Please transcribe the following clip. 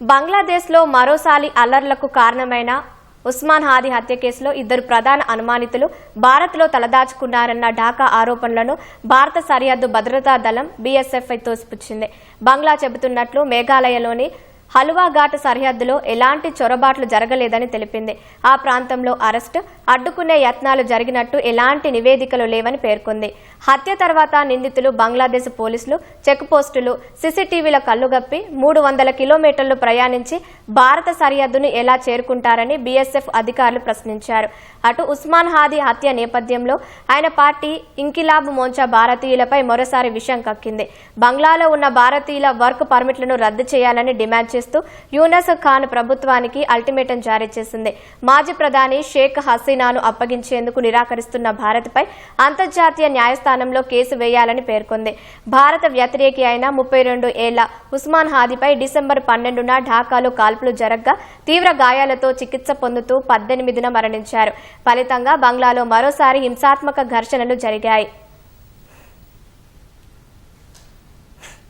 బంగ్లాదేశ్లో మరోసారి అల్లర్లకు కారణమైన ఉస్మాన్ హాది హత్య కేసులో ఇద్దరు ప్రధాన అనుమానితులు భారత్లో తలదాచుకున్నారన్న ఢాకా ఆరోపణలను భారత సరిహద్దు భద్రతా దళం బీఎస్ఎఫ్ఐ తోసిపుచ్చింది. బంగ్లా చెబుతున్నట్లు మేఘాలయలోని హల్వా ఘాట్ సరిహద్దులో ఎలాంటి చొరబాట్లు జరగలేదని తెలిపింది. ఆ ప్రాంతంలో అరెస్ట్ అడ్డుకునే యత్నాలు జరిగినట్టు ఎలాంటి నివేదికలు లేవని పేర్కొంది. హత్య తర్వాత నిందితులు బంగ్లాదేశ్ పోలీసులు చెక్ పోస్టులు సీసీటీవీల కళ్ళుగప్పి మూడు వందల కిలోమీటర్లు ప్రయాణించి భారత సరిహద్దును ఎలా చేరుకుంటారని బీఎస్ఎఫ్ అధికారులు ప్రశ్నించారు. అటు ఉస్మాన్ హాదీ హత్య నేపథ్యంలో ఆయన పార్టీ ఇంకిలాబ్ మోంచా భారతీయులపై మరోసారి విషయం కక్కింది. బంగ్లాలో ఉన్న భారతీయుల వర్క్ పర్మిట్లను రద్దు చేయాలని డిమాండ్ చేస్తూ యూనస్ ఖాన్ ప్రభుత్వానికి అల్టిమేటం జారీ చేసింది. మాజీ ప్రధాని షేక్ హసీనాను అప్పగించేందుకు నిరాకరిస్తున్న భారత్పై అంతర్జాతీయ న్యాయస్థానంలో కేసు వేయాలని పేర్కొంది. భారత వ్యతిరేకి అయిన ముప్పై రెండు ఏళ్ళ ఉస్మాన్ హాదీపై డిసెంబర్ పన్నెండున ఢాకాలో కాల్పులు జరగ్గా తీవ్ర గాయాలతో చికిత్స పొందుతూ పద్దెనిమిదిన మరణించారు. ఫలితంగా బంగ్లాలో మరోసారి హింసాత్మక ఘర్షణలు జరిగాయి.